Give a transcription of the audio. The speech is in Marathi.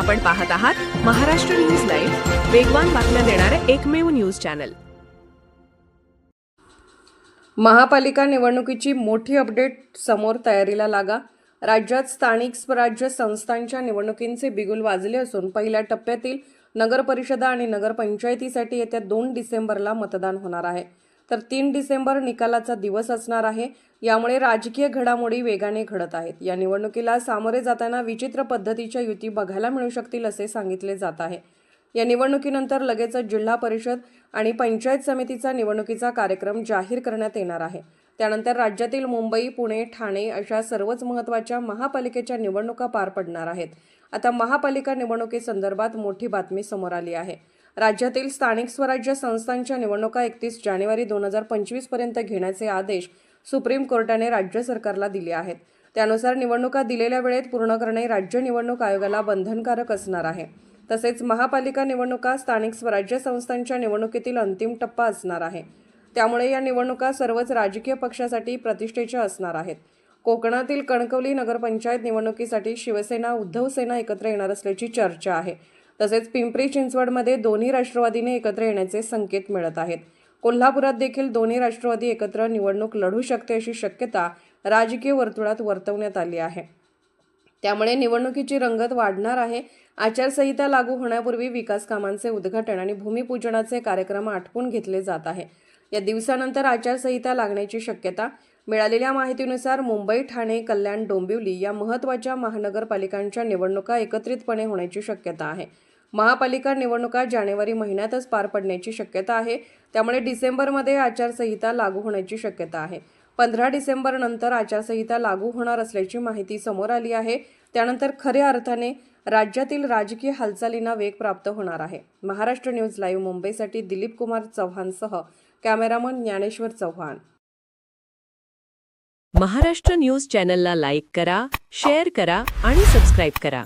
आपण पाहत आहात महाराष्ट्र न्यूज लाईव्ह वेगवान बातम्या देणारे एकमेव न्यूज चॅनल. महापालिका निवडणुकीची मोठी अपडेट समोर तयारीला लागा. राज्यात स्थानिक स्वराज्य संस्थांच्या निवडणुकींचे बिगुल वाजले असून पहिल्या टप्प्यातील नगरपरिषदा आणि नगरपंचायतीसाठी येत्या दोन डिसेंबरला मतदान होणार आहे. तर तीन डिसेंबर निकालाचा दिवस असणार आहे. यामुळे राजकीय घडामोडी वेगाने घडत आहेत. या निवडणुकीला सामोरे जाताना विचित्र पद्धतीच्या युती बघायला मिळू शकतील असे सांगितले जात आहे. या निवडणुकीनंतर लगेचच जिल्हा परिषद आणि पंचायत समितीचा निवडणुकीचा कार्यक्रम जाहीर करण्यात येणार आहे. त्यानंतर राज्यातील मुंबई पुणे ठाणे अशा सर्वच महत्त्वाच्या महापालिकेच्या निवडणुका पार पडणार आहेत. आता महापालिका निवडणुकीसंदर्भात मोठी बातमी समोर आली आहे. राज्यातील स्थानिक स्वराज्य संस्थांच्या निवडणुका एकतीस जानेवारी दोन हजार पंचवीसपर्यंत घेण्याचे आदेश सुप्रीम कोर्टाने राज्य सरकारला दिले आहेत. त्यानुसार निवडणुका दिलेल्या वेळेत पूर्ण करणे राज्य निवडणूक आयोगाला बंधनकारक असणार आहे. तसेच महापालिका निवडणुका स्थानिक स्वराज्य संस्थांच्या निवडणुकीतील अंतिम टप्पा असणार आहे. त्यामुळे या निवडणुका सर्वच राजकीय पक्षासाठी प्रतिष्ठेच्या असणार आहेत. कोकणातील कणकवली नगरपंचायत निवडणुकीसाठी शिवसेना उद्धव सेना एकत्र येणार असल्याची चर्चा आहे. तसेच पिंपरी चिंचवडमध्ये दोन्ही राष्ट्रवादीने एकत्र येण्याचे संकेत मिळत आहेत. कोल्हापुरात देखील दोन्ही राष्ट्रवादी एकत्र निवडणूक लढू शकते अशी शक्यता राजकीय वर्तुळात वर्तवण्यात आली आहे. त्यामुळे निवडणुकीची रंगत वाढणार आहे. आचारसंहिता लागू होण्यापूर्वी विकास कामांचे उद्घाटन आणि भूमिपूजनाचे कार्यक्रम आटपून घेतले जात आहे. या दिवसानंतर आचारसंहिता लागण्याची शक्यता मिळालेल्या माहितीनुसार मुंबई ठाणे कल्याण डोंबिवली या महत्त्वाच्या महानगरपालिकांच्या निवडणुका एकत्रितपणे होण्याची शक्यता आहे. महापालिका निवडणुका जानेवारी महिन्यातच पार पडण्याची शक्यता आहे. त्यामुळे डिसेंबरमध्ये आचारसंहिता लागू होण्याची शक्यता आहे. पंधरा डिसेंबरनंतर आचारसंहिता लागू होणार असल्याची माहिती समोर आली आहे. त्यानंतर खऱ्या अर्थाने राज्यातील राजकीय हालचालींना वेग प्राप्त होणार आहे. महाराष्ट्र न्यूज लाईव्ह मुंबईसाठी दिलीप कुमार चव्हाणसह कॅमेरामन ज्ञानेश्वर चव्हाण. महाराष्ट्र न्यूज चॅनलला लाईक करा शेअर करा आणि सबस्क्राईब करा.